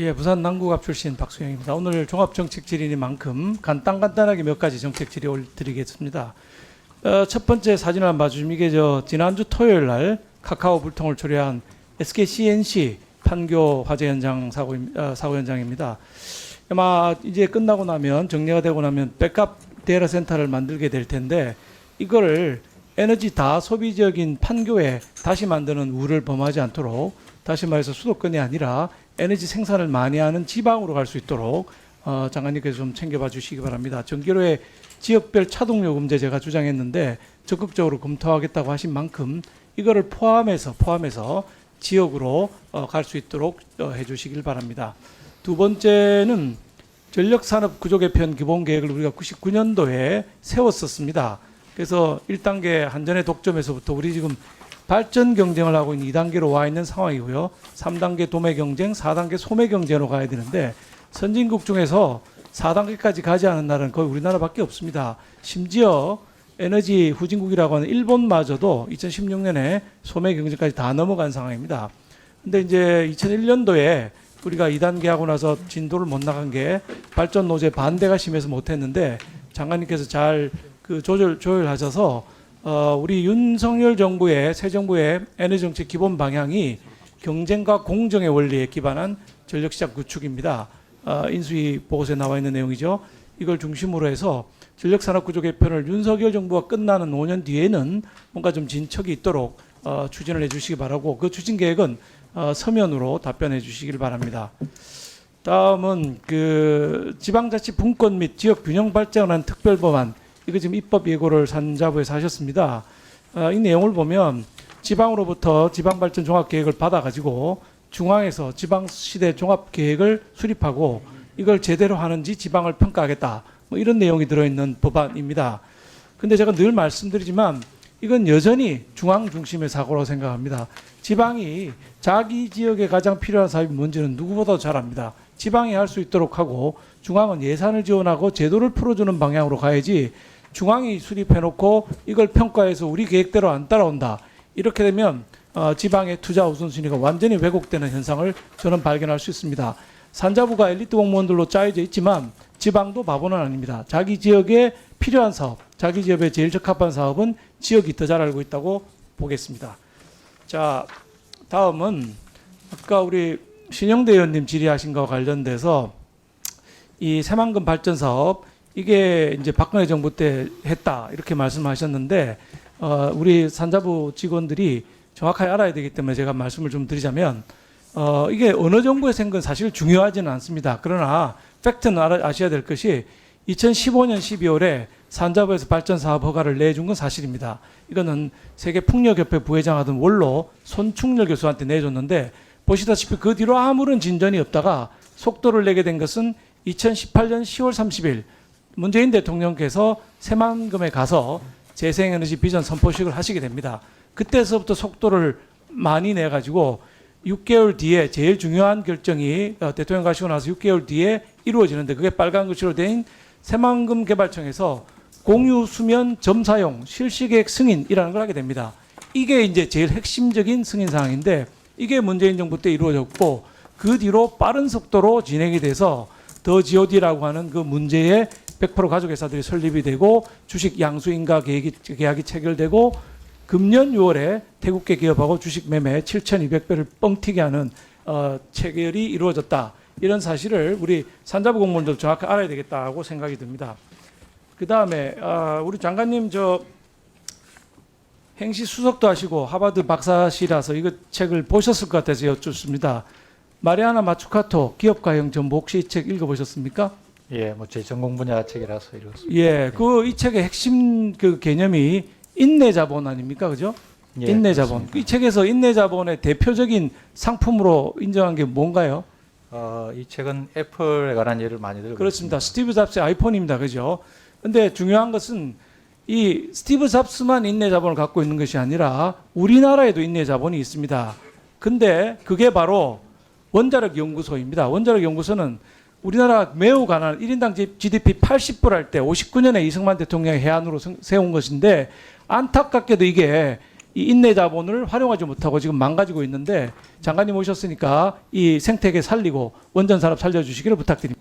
예, 부산 남구갑 출신 박수영입니다. 오늘 종합정책 질의니만큼 간단 간단하게 몇 가지 정책 질의 올드리겠습니다. 어, 첫 번째 사진을 한번 봐주시면 이게 저 지난주 토요일 날 카카오 불통을 초래한 SK CNC 판교 화재 현장 사고 어, 사고 현장입니다. 아마 이제 끝나고 나면 정리가 되고 나면 백업 데이터 센터를 만들게 될 텐데 이거를 에너지 다 소비적인 판교에 다시 만드는 우를 범하지 않도록 다시 말해서 수도권이 아니라 에너지 생산을 많이 하는 지방으로 갈 수 있도록 어, 장관님께서 좀 챙겨봐 주시기 바랍니다. 전기료의 지역별 차동 요금제 제가 주장했는데 적극적으로 검토하겠다고 하신 만큼 이거를 포함해서 포함해서 지역으로 어, 갈 수 있도록 어, 해주시길 바랍니다. 두 번째는 전력산업 구조 개편 기본 계획을 우리가 99년도에 세웠었습니다. 그래서 1단계 한전의 독점에서부터 우리 지금 발전 경쟁을 하고 있는 2단계로 와 있는 상황이고요. 3단계 도매 경쟁, 4단계 소매 경쟁으로 가야 되는데 선진국 중에서 4단계까지 가지 않은 나라는 거의 우리나라밖에 없습니다. 심지어 에너지 후진국이라고 하는 일본마저도 2016년에 소매 경쟁까지 다 넘어간 상황입니다. 근데 이제 2001년도에 우리가 2단계 하고 나서 진도를 못 나간 게 발전 노제 반대가 심해서 못 했는데 장관님께서 잘 그 조절 조율하셔서 어, 우리 윤석열 정부의 새 정부의 에너지 정책 기본 방향이 경쟁과 공정의 원리에 기반한 전력 시장 구축입니다. 어, 인수위 보고서에 나와 있는 내용이죠. 이걸 중심으로 해서 전력 산업 구조 개편을 윤석열 정부가 끝나는 5년 뒤에는 뭔가 좀 진척이 있도록 어, 추진을 해주시기 바라고 그 추진 계획은 어, 서면으로 답변해 주시길 바랍니다. 다음은 그 지방자치 분권 및 지역 균형 발전한 특별 법안 이거 지금 입법 예고를 산자부에서 하셨습니다. 어, 이 내용을 보면 지방으로부터 지방발전 종합계획을 받아가지고 중앙에서 지방시대 종합계획을 수립하고 이걸 제대로 하는지 지방을 평가하겠다. 뭐 이런 내용이 들어있는 법안입니다. 근데 제가 늘 말씀드리지만 이건 여전히 중앙 중심의 사고라고 생각합니다. 지방이 자기 지역에 가장 필요한 사업이 뭔지는 누구보다도 잘 압니다. 지방이 할 수 있도록 하고 중앙은 예산을 지원하고 제도를 풀어주는 방향으로 가야지 중앙이 수립해놓고 이걸 평가해서 우리 계획대로 안 따라온다. 이렇게 되면 어, 지방의 투자 우선순위가 완전히 왜곡되는 현상을 저는 발견할 수 있습니다. 산자부가 엘리트 공무원들로 짜여져 있지만 지방도 바보는 아닙니다. 자기 지역에 필요한 사업, 자기 지역에 제일 적합한 사업은 지역이 더 잘 알고 있다고 보겠습니다. 자, 다음은 아까 우리 신영대 의원님 질의하신 것과 관련돼서 이 새만금 발전 사업 이게 이제 박근혜 정부 때 했다 이렇게 말씀하셨는데 어, 우리 산자부 직원들이 정확하게 알아야 되기 때문에 제가 말씀을 좀 드리자면 어, 이게 어느 정부에 생건 사실 중요하지는 않습니다. 그러나 팩트는 아셔야 될 것이 2015년 12월에 산자부에서 발전 사업 허가를 내준 건 사실입니다. 이거는 세계 풍력협회 부회장 하던 원로 손충렬 교수한테 내줬는데 보시다시피 그 뒤로 아무런 진전이 없다가 속도를 내게 된 것은 2018년 10월 30일 문재인 대통령께서 새만금에 가서 재생에너지 비전 선포식을 하시게 됩니다. 그때서부터 속도를 많이 내 가지고 6개월 뒤에 제일 중요한 결정이 어, 대통령 가시고 나서 6개월 뒤에 이루어지는데 그게 빨간 글씨로 된 새만금 개발청에서 공유 수면 점사용 실시계획 승인이라는 걸 하게 됩니다. 이게 이제 제일 핵심적인 승인 사항인데 이게 문재인 정부 때 이루어졌고 그 뒤로 빠른 속도로 진행이 돼서 더 GOD라고 하는 그 문제의 100% 가족 회사들이 설립이 되고 주식 양수 인가 계획이, 계약이 체결되고 금년 6월에 태국계 기업하고 주식 매매 7,200배를 뻥튀기 하는 어, 체결이 이루어졌다. 이런 사실을 우리 산자부 공무원들 정확히 알아야 되겠다고 생각이 듭니다. 그 다음에 아, 우리 장관님 저 행시 수석도 하시고 하버드 박사시라서 이거 책을 보셨을 것 같아서 여쭙습니다. 마리아나 마추카토 기업가형 정보 혹시 이 책 읽어보셨습니까? 예, 뭐 제 전공 분야 책이라서 이렇습니다. 예, 그 이 책의 핵심 그 개념이 인내 자본 아닙니까, 그죠? 예, 인내 자본. 이 책에서 인내 자본의 대표적인 상품으로 인정한 게 뭔가요? 어, 이 책은 애플에 관한 예를 많이 들고 그렇습니다. 있습니다. 스티브 잡스의 아이폰입니다, 그죠? 근데 중요한 것은 이 스티브 잡스만 인내 자본을 갖고 있는 것이 아니라 우리나라에도 인내 자본이 있습니다. 근데 그게 바로 원자력 연구소입니다. 원자력 연구소는 우리나라 매우 가난한 1인당 GDP 80불 할 때 59년에 이승만 대통령이 해안으로 성- 세운 것인데 안타깝게도 이게 이 인내 자본을 활용하지 못하고 지금 망가지고 있는데 장관님 오셨으니까 이 생태계 살리고 원전 산업 살려주시기를 부탁드립니다.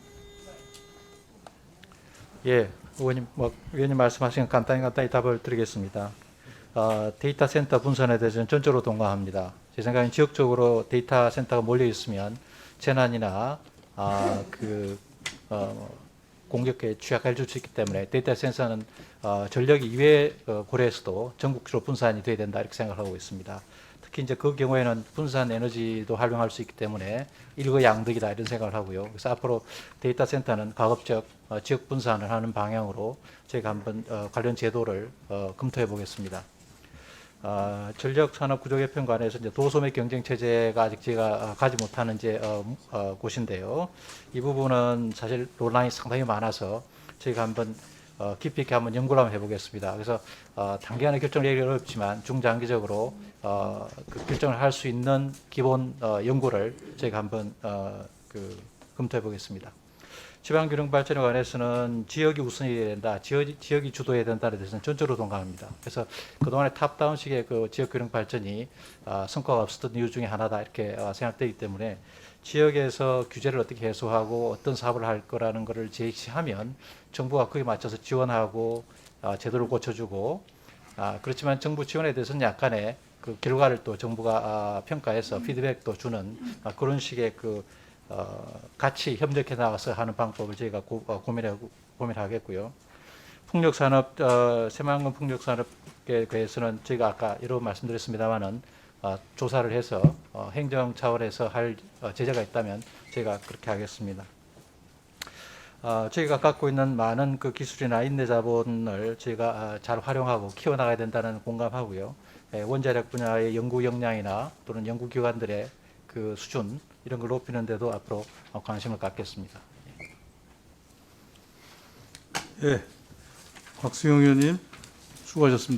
예, 의원님, 뭐 의원님 말씀하신 것 간단히 간단히 답을 드리겠습니다. 어, 데이터 센터 분산에 대해서는 전적으로 동감합니다. 제 생각엔 지역적으로 데이터 센터가 몰려 있으면 재난이나 아, 그 어, 공격에 취약할 수 있기 때문에 데이터 센터는 어, 전력 이외 어, 고려해서도 전국적으로 분산이 돼야 된다 이렇게 생각하고 있습니다. 특히 이제 그 경우에는 분산 에너지도 활용할 수 있기 때문에 일거양득이다 이런 생각을 하고요. 그래서 앞으로 데이터 센터는 가급적 어, 지역 분산을 하는 방향으로 저희가 한번 어, 관련 제도를 어, 검토해 보겠습니다. 어, 전력 산업 구조 개편 관해서 이제 도소매 경쟁 체제가 아직 제가 어, 가지 못하는 이제 어, 무- 어, 곳인데요. 이 부분은 사실 논란이 상당히 많아서 저희가 한번 어, 깊이 있게 한번 연구를 한번 해보겠습니다. 그래서 어, 단기간에 결정을 내기 어렵지만 중장기적으로 어, 그 결정을 할 수 있는 기본 어, 연구를 저희가 한번 어, 그 검토해 보겠습니다. 지방균형 발전에 관해서는 지역이 우선이 돼야 된다, 지역, 지역이 주도해야 된다에 대해서는 전적으로 동감합니다. 그래서 그동안의 탑다운식의 그 지역균형 발전이 아, 성과가 없었던 이유 중에 하나다 이렇게 아, 생각되기 때문에 지역에서 규제를 어떻게 해소하고 어떤 사업을 할 거라는 것을 제시하면 정부가 거기에 맞춰서 지원하고 아, 제도를 고쳐주고 아, 그렇지만 정부 지원에 대해서는 약간의 그 결과를 또 정부가 아, 평가해서 피드백도 주는 아, 그런 식의 그 어, 같이 협력해 나가서 하는 방법을 저희가 고, 어, 고민하고 고민하겠고요. 풍력 산업 어, 새만금 풍력 산업에 대해서는 저희가 아까 여러 번 말씀드렸습니다만은 어, 조사를 해서 어, 행정 차원에서 할 어, 제재가 있다면 저희가 그렇게 하겠습니다. 어, 저희가 갖고 있는 많은 그 기술이나 인내 자본을 저희가 아, 잘 활용하고 키워나가야 된다는 공감하고요. 예, 원자력 분야의 연구 역량이나 또는 연구 기관들의 그 수준 이런 걸 높이는 데도 앞으로 어, 관심을 갖겠습니다. 예, 곽수영 의원님 수고하셨습니다.